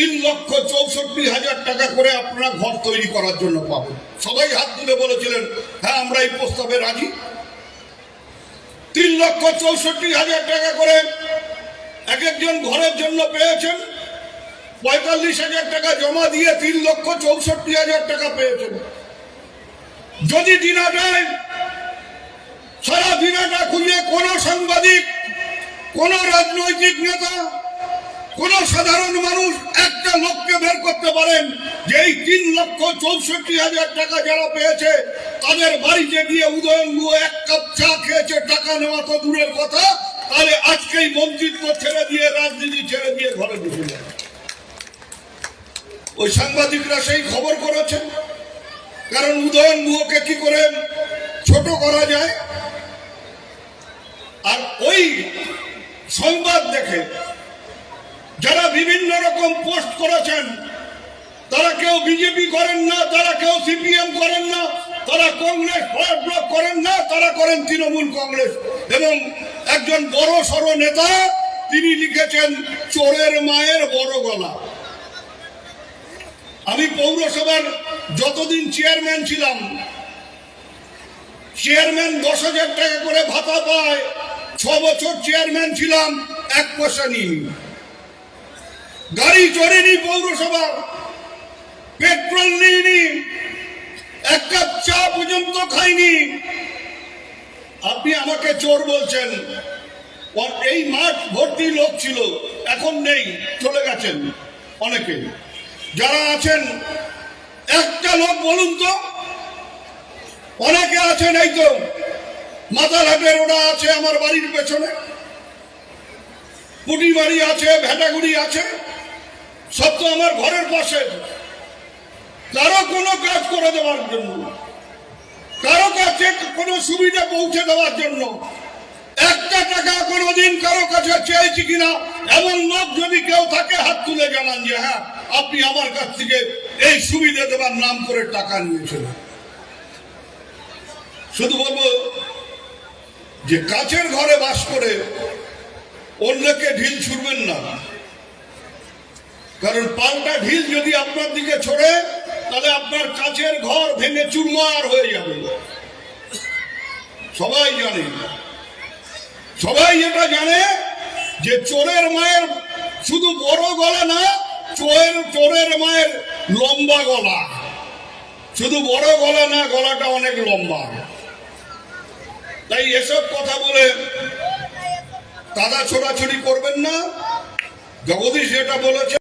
তিন লক্ষ চৌষট্টি হাজার টাকা করে আপনারা ঘর তৈরি করার জন্য পাবেন। সবাই হাত তুলে বলেছিলেন হ্যাঁ আমরা এই প্রস্তাবে রাজি। তিন লক্ষ চৌষট্টি হাজার টাকা করে এক একজন ঘরের জন্য পেয়েছেন, পঁয়তাল্লিশ হাজার টাকা জমা দিয়ে তিন লক্ষ চৌষট্টি হাজার টাকা পেয়েছেন। যদি দিনাটায় সারা দিনাটা খুঁজে কোন সাংবাদিক, কোন রাজনৈতিক নেতা কোন সাধারণ মানুষ একটা লোককে বের করতে পারেন যে এই তিন লক্ষ চৌষট্টি হাজার টাকা যারা পেয়েছে, তাদের বাড়িতে গিয়ে উদয়ন এক কাপ চা খেয়েছে, টাকা নেওয়া তো দূরের কথা, তাহলে আজকেই মন্ত্রিত্ব ছেড়ে দিয়ে, রাজনীতি ছেড়ে দিয়ে ঘরে বসে যাবে ওই সাংবাদিকরা সেই খবর করেছেন। কারণ উদয়ন গুহকে কি করে ছোট করা যায়? আর ওই সংবাদ দেখে যারা বিভিন্ন রকম পোস্ট করেছেন, তারা কেউ বিজেপি করেন না, তারা কেউ সিপিএম করেন না, তারা কংগ্রেস ব্লক করেন না, তারা করেন তৃণমূল কংগ্রেস। এবং একজন বড় সড় নেতা, তিনি লিখেছেন, চোরের মায়ের বড় গলা। আমি পৌরসভার যতদিন চেয়ারম্যান ছিলাম, চেয়ারম্যান দশ হাজার টাকা করে ভাতা পায়, ছ বছর চেয়ারম্যান ছিলাম, এক পয়সা নিইনি। গাড়ি চড়েনি পৌরসভা। পেট্রোল নিইনি এক কাপ চা পর্যন্ত খাইনি আপনি আমাকে চোর বলছেন। এই মাঠ ভর্তি লোক ছিল, এখন নেই, চলে গেছেন অনেকে। যারা আছেন, একটা লোক বলুন তো। অনেকে আছেন এই তো মাথাঘাটের ওরা আছে আমার বাড়ির পেছনে। পুটিবাড়ি আছে, ভেটাগুড়ি আছে। তো আমার ঘরের পাশে। কারও কোনো কাজ করে দেওয়ার জন্য কারও কাছে কোনো সুবিধা পৌঁছে দেওয়ার জন্য। একটা টাকা কোনোদিন কারও কাছে চেয়েছি কিনা, এমন লোক যদি কেউ থাকে, হাত তুলে জানান যে হ্যাঁ আপনি আমার কাছ থেকে এই সুবিধা দেওয়ার নাম করে টাকা নিয়েছিলেন শুধু বলব যে কাছের ঘরে বাস করে অন্যকে ঢিল ছুড়বেন না। কারণ পাল্টা ঢিল যদি আপনার দিকে ছড়ে, তাহলে আপনার কাছের ঘর ভেঙে চুরমার হয়ে যাবে। সবাই জানে। সবাই এটা জানে যে চোরের মায়ের শুধু বড় গলা না, চোরের চোরের মায়ের লম্বা গলা। শুধু বড় গলা না, গলাটা অনেক লম্বা। তাই এসব কথা বলে দাদা ছোড়াছড়ি করবেন না। জগদীশ যেটা বলেছে